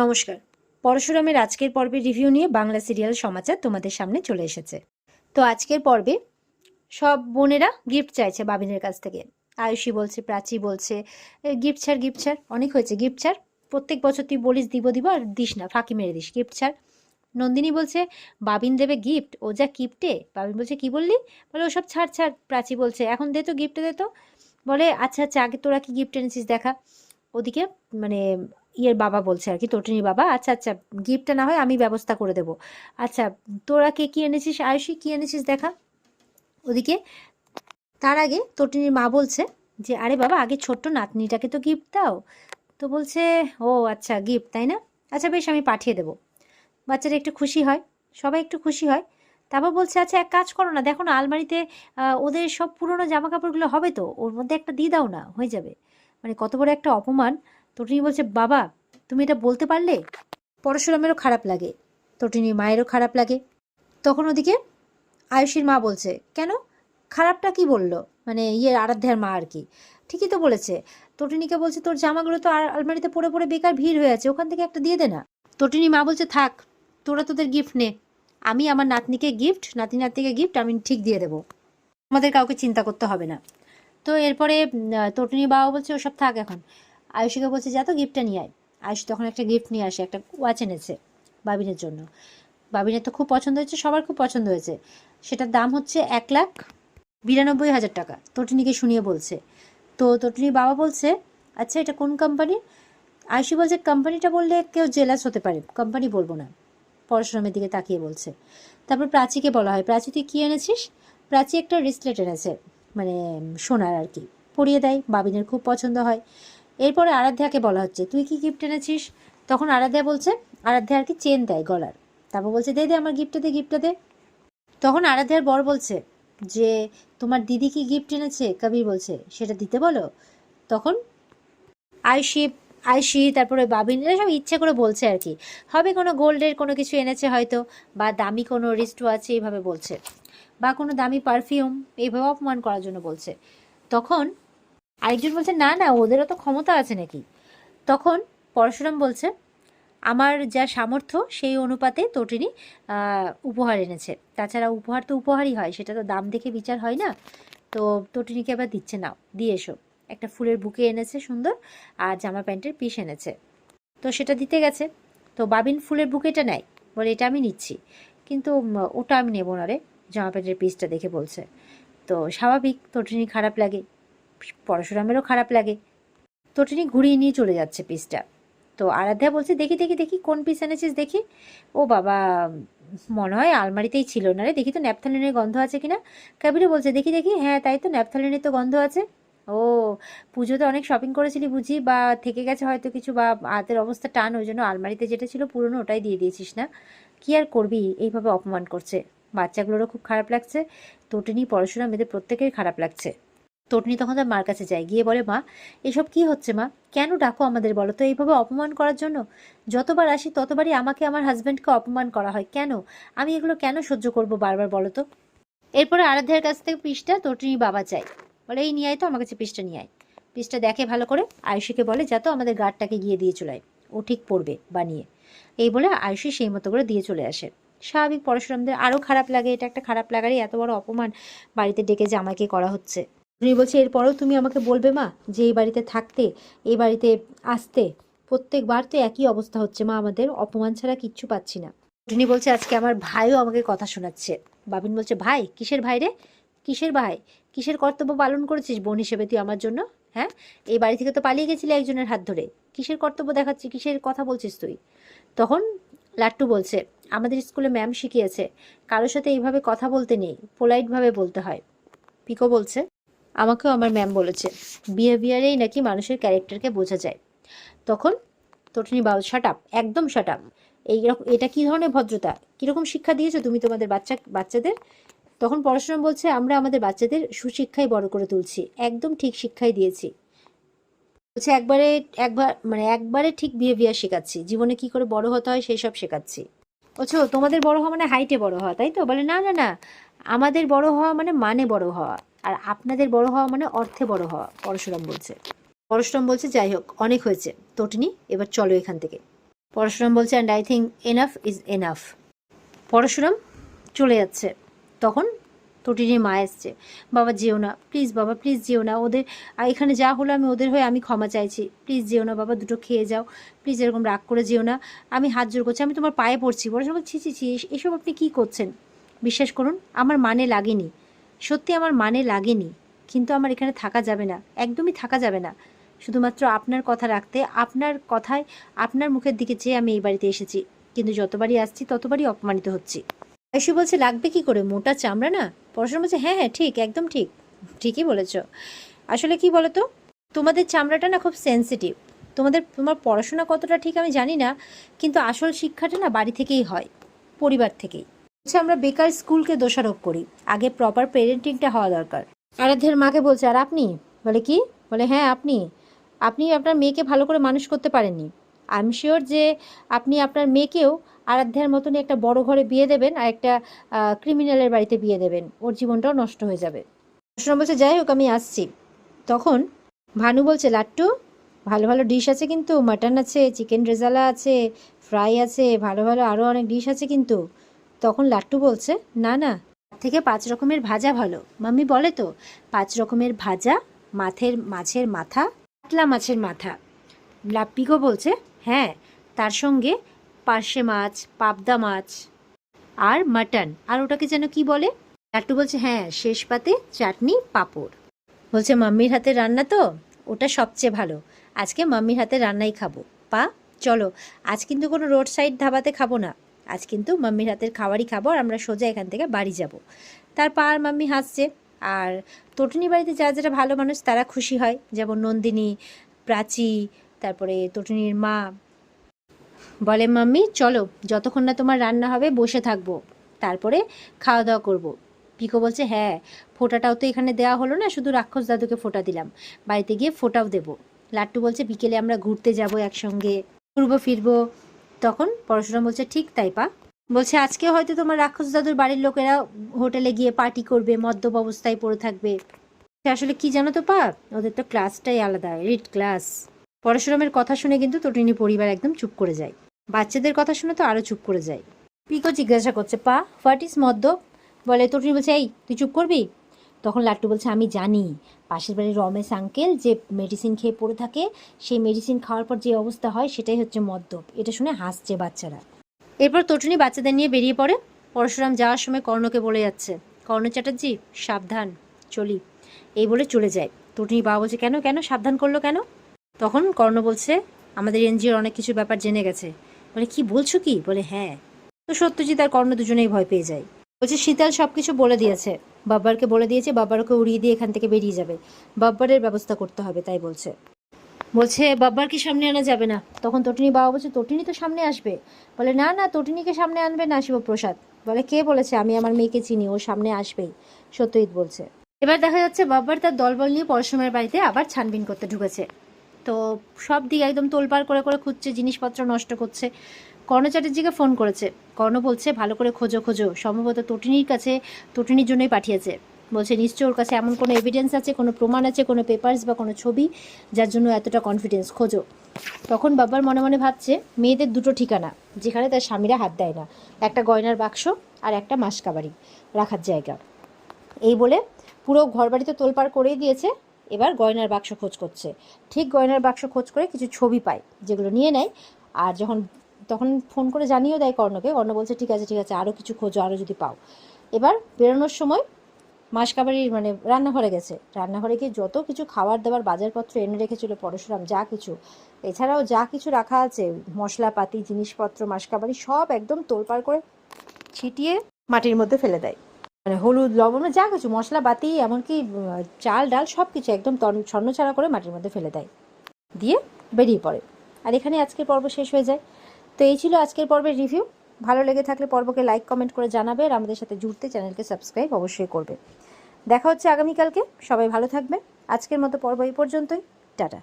নমস্কার। পরশুরামের আজকের পর্বে রিভিউ নিয়ে বাংলা সিরিয়াল সমাচার তোমাদের সামনে চলে এসেছে। তো আজকের পর্বে সব বোনেরা গিফট চাইছে বাবিনের কাছ থেকে। আয়ুষী বলছে, প্রাচী বলছে গিফট ছাড় গিফট ছাড়, অনেক হয়েছে গিফট ছাড়। প্রত্যেক বছর তুই বলিস দিব দিব আর দিস না, ফাঁকি মেরে দিস, গিফট ছাড়। নন্দিনী বলছে, বাবিন দেবে গিফট, ও যা গিফটে বাবিন বলছে, কি বললি? বলে, ওসব ছাড় ছাড়, প্রাচী বলছে, এখন দে তো গিফট দে তো। বলে আচ্ছা আচ্ছা আগে তোরা কি গিফট এনেছিস দেখা। ওদিকে মানে ইয়ের বাবা বলছে আর কি, তটিনীর বাবা আচ্ছা আচ্ছা গিফটটা না হয় আমি ব্যবস্থা করে দেবো। আচ্ছা তোরা কে, কি এনেছিস? আয়ুষী, কি এনেছিস দেখা? ওদিকে, তার আগে তটিনীর মা বলছে যে, আরে বাবা, আগে ছোট্ট নাতনিটাকে তো গিফট দাও। তো বলছে, ও আচ্ছা গিফট তাই না? আচ্ছা বেশ, আমি পাঠিয়ে দেবো। বাচ্চারা একটু খুশি হয়, সবাই একটু খুশি হয়। তারপর বলছে আচ্ছা এক কাজ করো না, দেখো না, আলমারিতে ওদের সব পুরনো জামা কাপড়গুলো হবে তো, ওর মধ্যে একটা দিয়ে দাও না, হয়ে যাবে। মানে কত বড় একটা অপমান। তটিনী বলছে, বাবা তুমি এটা বলতে পারলে? পরশুরামেরও খারাপ লাগে, তটিনীর মায়েরও খারাপ লাগে। তখন ওদিকে আয়ুষীর মা বলছে, কেন? খারাপটা কি বলল? মানে ইয়ে আরাধ্যার মা আর কি। ঠিকই তো বলেছে। তটিনীকে বলছে, তোর জামাগুলো তো আলমারিতে পড়ে পড়ে বেকার ভিড় হয়ে আছে, ওখান থেকে একটা দিয়ে দে না। তটিনী মা বলছে, থাক, তোরা তোদের গিফট নে। আমি আমার নাতনিকে গিফট নাতি নাতনিকে গিফট আমি ঠিক দিয়ে দেবো। আমাদের কাউকে চিন্তা করতে হবে না। তো এরপরে তটিনী বাবা বলছে, ওসব থাক এখন। আয়ুষীকে বলছে, যা তো গিফটটা নিয়ে আয়। আয়ুষ তখন একটা গিফট নিয়ে আসে, একটা ওয়াচ এনেছে বাবিনের জন্য। বাবিনের তো খুব পছন্দ হয়েছে, সবার খুব পছন্দ হয়েছে। সেটার দাম হচ্ছে এক লাখ বিরানব্বই হাজার টাকা। তটিনীকে শুনিয়ে বলছে। তো তটিনীর বাবা বলছে আচ্ছা এটা কোন কোম্পানি আয়ুষী বলছে কোম্পানিটা বললে কেউ জেলাস হতে পারে কোম্পানি বলব না। পরশুরামের দিকে তাকিয়ে বলছে। তারপর প্রাচীকে বলা হয়, প্রাচী, তুই কী এনেছিস? প্রাচী একটা রিসলেট এনেছে মানে সোনার আর কি, পরিয়ে দেয়, বাবিনের খুব পছন্দ হয়। এরপরে আরাধ্যাকে বলা হচ্ছে, তুই কি গিফট এনেছিস? তখন আরাধ্যা বলছে আরাধ্যা আর কি চেন দেয় গলার? তারপর বলছে, দে দে আমার গিফটটা দে গিফটটা দে। তখন আরাধ্যার বর বলছে যে, তোমার দিদি কি গিফট এনেছে? কবির বলছে, সেটা দিতে বলো। তখন আয়ুষী আয়ুষী, তারপরে বাবিন, এরা সব ইচ্ছে করে বলছে আর কি। হবে কোনো গোল্ডের কোনো কিছু এনেছে হয়তো, বা দামি কোনো রিস্ট আছে, এইভাবে বলছে। বা কোনো দামি পারফিউম এইভাবে অপমান করার জন্য বলছে। তখন আরেকজন বলছে, না না, ওদেরও তো ক্ষমতা আছে নাকি? তখন পরশুরাম বলছে, আমার যা সামর্থ্য, সেই অনুপাতে তটিনী উপহার এনেছে। তাছাড়া উপহার তো উপহারই হয়, সেটা তো দাম দেখে বিচার হয় না। তো তটিনীকে আবার দিচ্ছে, নাও, দিয়ে এসো। একটা ফুলের বুকে এনেছে, সুন্দর, আর জামা প্যান্টের পিস এনেছে। তো সেটা দিতে গেছে। তো বাবিন ফুলের বুকেটা নেয়, বলে, এটা আমি নিচ্ছি। কিন্তু ওটা আমি নেব না রে, জামা প্যান্টের পিসটা দেখে বলছে। তো স্বাভাবিক, তটিনী খারাপ লাগে। পরশুরামেরও খারাপ লাগে। তটিনী ঘুরিয়ে নিয়ে চলে যাচ্ছে পিসটা। তো আরাধ্যা বলছে, দেখি দেখি দেখি, কোন পিস এনেছিস দেখি? ও বাবা, মনে হয় আলমারিতেই ছিল না রে। দেখি তো ন্যাপথালিনের গন্ধ আছে কিনা? কাবিরও বলছে, দেখি দেখি হ্যাঁ তাই তো ন্যাপথালিনের তো গন্ধ আছে। ও, পুজোতে অনেক শপিং করেছিলি বুঝি বা থেকে গেছে হয়তো কিছু বা হাতের অবস্থা টান, ওই জন্য আলমারিতে যেটা ছিল পুরনো ওটাই দিয়ে দিয়েছিস না? কি আর করবি? এইভাবে অপমান করছে। বাচ্চাগুলোরও খুব খারাপ লাগছে। তটিনী পড়াশোনা মেয়েদের প্রত্যেকের খারাপ লাগছে। তটনি তখন তার মার কাছে যায়, গিয়ে বলে, মা, এসব কি হচ্ছে, মা? কেন ডাকো আমাদের বলো তো? এইভাবে অপমান করার জন্য? যতবার আসি ততবারই আমাকে আমার হাজব্যান্ডকে অপমান করা হয়। কেন? আমি এগুলো কেন সহ্য করব বারবার বলো তো? এরপরে আরাধ্যার কাছ থেকে পিসটা তটিনী বাবা চাই বলে, এই নিয়ে আয় তো, আমার কাছে পিসটা নিয়ে আয়। পিসটা দেখে ভালো করে আয়ুষীকে বলে, যা তো আমাদের গার্ডটাকে গিয়ে দিয়ে চলে ও ঠিক পড়বে বানিয়ে। এই বলে আয়ুষী সেই মতো করে দিয়ে চলে আসে। স্বাভাবিক পরশুরামদের আরও খারাপ লাগে, এটা একটা খারাপ লাগারই এত বড় অপমান বাড়িতে ডেকে জামাইকে করা হচ্ছে। উনি বলছে, এরপরেও তুমি আমাকে বলবে মা যে এই বাড়িতে থাকতে, এই বাড়িতে আসতে। প্রত্যেকবার তো একই অবস্থা হচ্ছে মা, আমাদের অপমান ছাড়া কিচ্ছু পাচ্ছি না। উনি বলছে, আজকে আমার ভাইও আমাকে কথা শোনাচ্ছে। বাবিন বলছে, ভাই, কিসের ভাই রে? কিসের ভাই? কিসের কর্তব্য পালন করেছিস বোন হিসেবে তুই আমার জন্য? হ্যাঁ? এই বাড়ি থেকে তো পালিয়ে গেছিলি একজনের হাত ধরে। কিসের কর্তব্য দেখাচ্ছি? কিসের কথা বলছিস তুই? তখন লাট্টু বলছে, আমাদের স্কুলে ম্যাম শিখিয়েছে, কারোর সাথে এইভাবে কথা বলতে নেই, পোলাইটভাবে বলতে হয়। পিকো বলছে আমাকেও আমার ম্যাম বলেছে বিহেভিয়ারেই নাকি মানুষের ক্যারেক্টারকে বোঝা যায়? তখন তটনি বাবু শাট আপ একদম শাট আপ এইরকম এটা কি ধরনের ভদ্রতা? কীরকম শিক্ষা দিয়েছ তুমি তোমাদের বাচ্চা, বাচ্চাদের? তখন পড়াশোনা বলছে, আমরা আমাদের বাচ্চাদের সুশিক্ষায় বড় করে তুলছি, একদম ঠিক শিক্ষাই দিয়েছি। বলছে, একবারে, একবার মানে একবারে ঠিক বিহেভিয়ার শেখাচ্ছি, জীবনে কি করে বড় হতে হয় সেই সব শেখাচ্ছি। বলছো তোমাদের বড় হওয়া মানে হাইটে বড় হওয়া, তাই তো? বলে, না না না, আমাদের বড় হওয়া মানে মানে বড় হওয়া। আর আপনাদের বড় হওয়া মানে অর্থে বড় হওয়া পরশুরাম বলছে। পরশুরাম বলছে যাই হোক অনেক হয়েছে। তটিনী এবার চলো এখান থেকে। পরশুরাম বলছে and I think enough is enough Parshuram চলে যাচ্ছে। তখন তটিনীর মা এসছে বাবা যেও না প্লিজ বাবা প্লিজ যেও না ওদের এখানে যা হলো আমি ওদের হয়ে আমি ক্ষমা চাইছি। প্লিজ যেও না বাবা দুটো খেয়ে যাও। প্লিজ এরকম রাগ করে যেও না। আমি হাত জোর করছি আমি তোমার পায়ে পড়ছি। পরশুরাম বলছে, ছি ছি ছি এসব আপনি কী করছেন? বিশ্বাস করুন আমার মানে লাগেনি। সত্যি আমার মানে লাগেনি, কিন্তু আমার এখানে থাকা যাবে না, একদমই থাকা যাবে না। শুধুমাত্র আপনার কথা রাখতে, আপনার কথায়, আপনার মুখের দিকে চেয়ে আমি এই বাড়িতে এসেছি, কিন্তু যতবারই আসছি, ততবারই অপমানিত হচ্ছি। আয়ুষী বলছে, লাগবে কি করে? মোটা চামড়া না? পড়াশোনা বলছে হ্যাঁ হ্যাঁ ঠিক, একদম ঠিক, ঠিকই বলেছ। আসলে কি বলো তো তোমাদের চামড়াটা না খুব সেন্সিটিভ তোমাদের, তোমার পড়াশোনা কতটা ঠিক আমি জানি না, কিন্তু আসল শিক্ষাটা না বাড়ি থেকেই হয়, পরিবার থেকেই। হচ্ছে আমরা বেকার স্কুলকে দোষারোপ করি। আগে প্রপার পেরেন্টিংটা হওয়া দরকার। আরাধ্যের মাকে বলছে, আর আপনি? বলে, কি? বলে হ্যাঁ আপনি। আপনি আপনার মেয়েকে ভালো করে মানুষ করতে পারেননি। আই এম শিওর যে আপনি আপনার মেয়েকেও আরাধ্যার মতনই একটা বড় ঘরে বিয়ে দেবেন আর একটা ক্রিমিনালের বাড়িতে বিয়ে দেবেন। ওর জীবনটাও নষ্ট হয়ে যাবে। প্রশ্ন বলছে, যাই হোক, আমি আসছি। তখন ভানু বলছে, লাট্টু, ভালো ভালো ডিশ আছে কিন্তু। মাটন আছে, চিকেন রেজালা আছে, ফ্রাই আছে, ভালো ভালো আরও অনেক ডিশ আছে কিন্তু। তখন লাট্টু বলছে, না না থেকে পাঁচ রকমের ভাজা ভালো। মাম্মি বলে তো, পাঁচ রকমের ভাজা, মাথের, মাছের মাথা, কাতলা মাছের মাথা। লাপ্পিকো বলছে হ্যাঁ তার সঙ্গে পার্শে মাছ, পাবদা মাছ আর মাটন। আর ওটাকে যেন কি বলে? লাট্টু বলছে হ্যাঁ শেষ পাতে চাটনি, পাঁপড়। বলছে, মাম্মির হাতে রান্না তো? ওটা সবচেয়ে ভালো। আজকে মাম্মির হাতে রান্নাই খাব। পা, চলো, আজ কিন্তু কোনো রোড সাইড ধাবাতে খাব না। আজ কিন্তু মাম্মির হাতের খাবারই খাব আর আমরা সোজা এখান থেকে বাড়ি যাব। তার পা আর মাম্মি হাসছে আর তটনি বাড়িতে যারা যারা ভালো মানুষ তারা খুশি হয়। যেমন নন্দিনী, প্রাচী, তারপরে তটনির মা। বলে, মাম্মি, চলো, যতক্ষণ না তোমার রান্না হবে বসে থাকব। তারপরে খাওয়া দাওয়া করব। পিকো বলছে হ্যাঁ ফোঁটাটাও তো এখানে দেওয়া হলো না, শুধু রাক্ষস দাদুকে ফোঁটা দিলাম। বাড়িতে গিয়ে ফোঁটাও দেবো। লাট্টু বলছে, বিকেলে আমরা ঘুরতে যাব একসঙ্গে। ঘুরবো ফিরবো তখন পড়াশোনা বলছে, ঠিক তাই পা। বলছে, আজকে হয়তো তোমার রাক্ষস দাদুর বাড়ির লোকেরা হোটেলে গিয়ে পার্টি করবে, মদ্যপ অবস্থায় পড়ে থাকবে। আসলে কি জানো তো পা? ওদের তো ক্লাসটাই আলাদা, রিট ক্লাস। পরশুরামের কথা শুনে কিন্তু তটিনী পরিবার একদম চুপ করে যায়। বাচ্চাদের কথা শুনে তো আরও চুপ করে যায়। পিকো জিজ্ঞাসা করছে, পা, হোয়াট ইজ মদ্যপ? বলে তটিনী বলছে, এই, তুই চুপ করবি? তখন লাট্টু বলছে, আমি জানি। পাশের বাড়ির রমেশ আঙ্কেল যে মেডিসিন খেয়ে পড়ে থাকে, সেই মেডিসিন খাওয়ার পর যে অবস্থা হয় সেটাই হচ্ছে মদ্যপ। এটা শুনে হাসছে বাচ্চারা। এরপর তটুনি বাচ্চাদের নিয়ে বেরিয়ে পড়ে। পরশুরাম যাওয়ার সময় কর্ণকে বলে যাচ্ছে, কর্ণ চ্যাটার্জি, সাবধান, চলি। এই বলে চলে যায়। তটুনি বাবা বলছে, কেন কেন, সাবধান করল কেন? তখন কর্ণ বলছে, আমাদের এনজিওর অনেক কিছু ব্যাপার জেনে গেছে। বলে, কি বলছো কি? বলে হ্যাঁ। তো সত্যজিৎ আর কর্ণ দুজনেই ভয় পেয়ে যায়। বলছে শীতল সব কিছু বলে দিয়েছে। বাব্বারকে বলে দিয়েছে বাব্বার ওকে উড়িয়ে দিয়ে এখান থেকে বেরিয়ে যাবে। বাব্বারের ব্যবস্থা করতে হবে, তাই বলছে। বলছে, বাব্বার কি সামনে আনা যাবে না? তখন তটিনী বাবা বলছে, তটিনী তো সামনে আসবে। বলে, না না, তটিনীকে সামনে আনবে না শিবপ্রসাদ। বলে, কে বলেছে? আমি আমার মেয়েকে চিনি, ও সামনে আসবেই। সত্যজিৎ বলছে। এবার দেখা যাচ্ছে বাব্বার তার দলবল নিয়ে পরশুমের বাড়িতে আবার ছানবিন করতে ঢুকেছে। তো সব দিকে একদম তোলপাড় করে করে খুঁজছে, জিনিসপত্র নষ্ট করছে। কর্ণ চ্যাটার্জিকে ফোন করেছে। কর্ণ বলছে, ভালো করে খোঁজো খোঁজো। সম্ভবত তটিনীর কাছে, তটিনীর জন্যই পাঠিয়েছে। বলছে নিশ্চয় ওর কাছে এমন কোনো এভিডেন্স আছে, কোনো প্রমাণ আছে, কোনো পেপার্স বা কোনো ছবি যার জন্য এতটা কনফিডেন্স খোঁজো। তখন বাবার মনে মনে ভাবছে, মেয়েদের দুটো ঠিকানা, যেখানে তার স্বামীরা হাত দেয় না। একটা গয়নার বাক্স আর একটা মাসকাবাড়ি রাখার জায়গা। এই বলে পুরো ঘরবাড়িতে তোলপাড় করেই দিয়েছে এবার গয়নার বাক্স খোঁজ করছে। ঠিক গয়নার বাক্স খোঁজ করে কিছু ছবি পায়, যেগুলো নিয়ে নেয়। আর যখন, তখন ফোন করে জানিয়েও দেয় কর্ণকে। কর্ণ বলছে, ঠিক আছে ঠিক আছে আরও কিছু খোঁজো আরও যদি পাও। এবার বেরোনোর সময় মাসকাবাড়ির মানে রান্নাঘরে গেছে। রান্নাঘরে গিয়ে যত কিছু খাবার দাবার, বাজারপত্র এনে রেখেছিল পরশুরাম, যা কিছু। এছাড়াও যা কিছু রাখা আছে, মশলাপাতি, জিনিসপত্র, মাসকাবাড়ি সব একদম তোলপাড় করে ছিটিয়ে মাটির মধ্যে ফেলে দেয়। মানে হলুদ, লবণ যা কিছু, মশলা, বাতি, এমনকি চাল, ডাল সব কিছু একদম ছন্নছাড়া করে মাটির মধ্যে ফেলে দেয়। দিয়ে বেরিয়ে পড়ে। আর এখানে আজকের পর্ব শেষ হয়ে যায়। তো এই ছিল আজকের পর্বের রিভিউ। ভালো লেগে থাকলে পর্বকে লাইক, কমেন্ট করে জানাবে আর আমাদের সাথে জুড়তে চ্যানেলকে সাবস্ক্রাইব অবশ্যই করবে। দেখা হচ্ছে আগামীকালকে। সবাই ভালো থাকবে আজকের মতো পর্ব এই পর্যন্তই। টাটা।